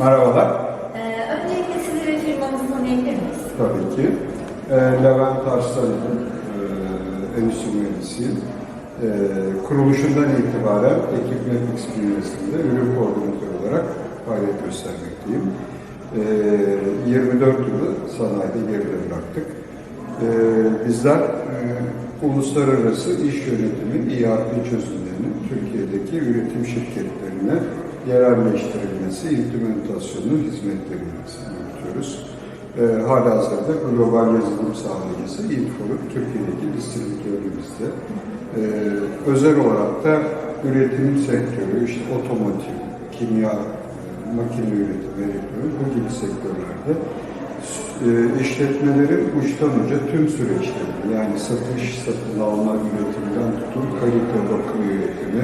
Merhabalar. Ee, öncelikle sizi ve firmanızı tanıyabilir miyiz? Tabii ki. Ee, Levent Arslan'ın e, ee, endüstri mühendisiyim. E, kuruluşundan itibaren ekip Netflix bünyesinde ürün koordinatörü olarak faaliyet göstermekteyim. Ee, e, 24 yılı sanayide geride bıraktık. E, bizler e, uluslararası iş yönetimi, ERP çözümlerini Türkiye'deki üretim şirketlerine yerelleştirilmesi, implementasyonu hizmetlerini yürütüyoruz. E, halihazırda global yazılım sağlayıcısı İlfor'un Türkiye'deki distribütörümüzde. E, özel olarak da üretim sektörü, işte otomotiv, kimya, e, makine üretimi, elektronik bu gibi sektörlerde e, işletmelerin uçtan uca tüm süreçlerini yani satış, satın alma yönetiminden tutun kalite bakım yönetimi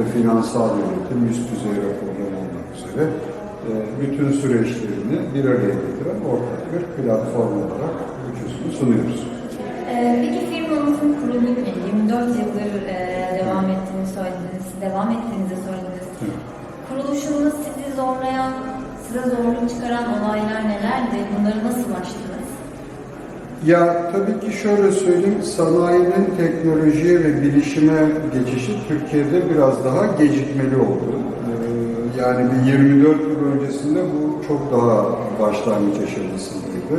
ve finansal yönetim üst düzey raporlar olmak üzere e, bütün süreçlerini bir araya getiren ortak bir platform olarak çözümü sunuyoruz. Ee, Peki firmanızın kurulu 24 yıldır e, devam ettiğini söylediniz, devam ettiğinizi söylediniz. Evet. Kuruluşunda sizi zorlayan, size zorluk çıkaran olaylar nelerdi? Bunları nasıl başladınız? Ya tabii ki şöyle söyleyeyim, sanayinin teknolojiye ve bilişime geçişi Türkiye'de biraz daha gecikmeli oldu. Ee, Yani bir 24 yıl öncesinde bu çok daha başlangıç aşamasındaydı.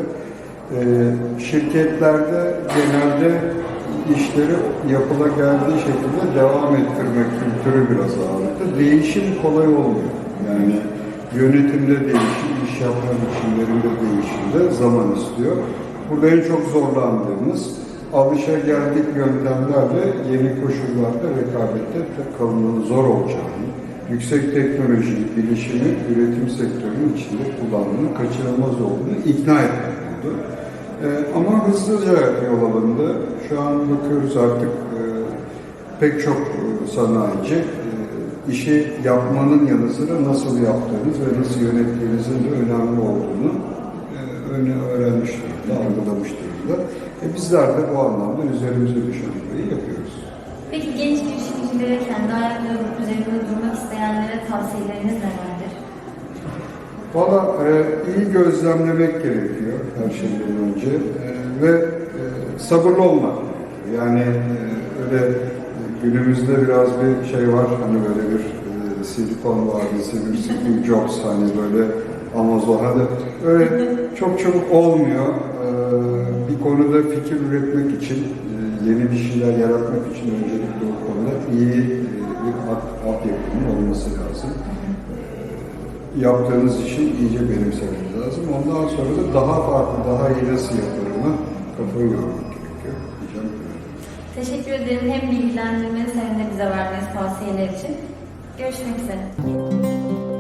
Ee, Şirketlerde genelde işleri yapıla geldiği şekilde devam ettirme kültürü biraz ağırlıkta. Değişim kolay olmuyor. Yani yönetimde değişim, iş yapma biçimlerinde değişimde zaman istiyor. Burada en çok zorlandığımız alışa geldik yöntemlerle yeni koşullarda rekabette kalmanın zor olacağını, yüksek teknolojiyi, bilişimi üretim sektörünün içinde kullanmanın kaçınılmaz olduğunu ikna etmek oldu. Ee, ama hızlıca yol alındı. Şu an bakıyoruz artık e, pek çok e, sanayici e, işi yapmanın yanı sıra nasıl yaptığınız ve nasıl yönettiğinizin de önemli olduğunu e, öne- durumda, algılamış durumda. E, bizler de bu anlamda üzerimize düşen şeyi yapıyoruz. Peki genç girişimcilere, kendi ayakları üzerinde durmak isteyenlere tavsiyeleriniz nelerdir? Valla e, iyi gözlemlemek gerekiyor her şeyden önce E, ve e, sabırlı olmak gerekiyor. Yani e, öyle günümüzde biraz bir şey var hani böyle bir e, silikon vadisi, bir Steve Jobs hani böyle Amazon hani öyle çok çabuk olmuyor. E, bir konuda fikir üretmek için, e, yeni bir şeyler yaratmak için öncelikle o konuda iyi e, bir alt, altyapının olması lazım yaptığınız işi iyice benimsemeniz lazım. Ondan sonra da daha farklı, daha iyi nasıl yaparımı kafayı yormak gerekiyor. Diyeceğim. Teşekkür ederim hem bilgilendirmeniz hem de bize verdiğiniz tavsiyeler için. Görüşmek üzere.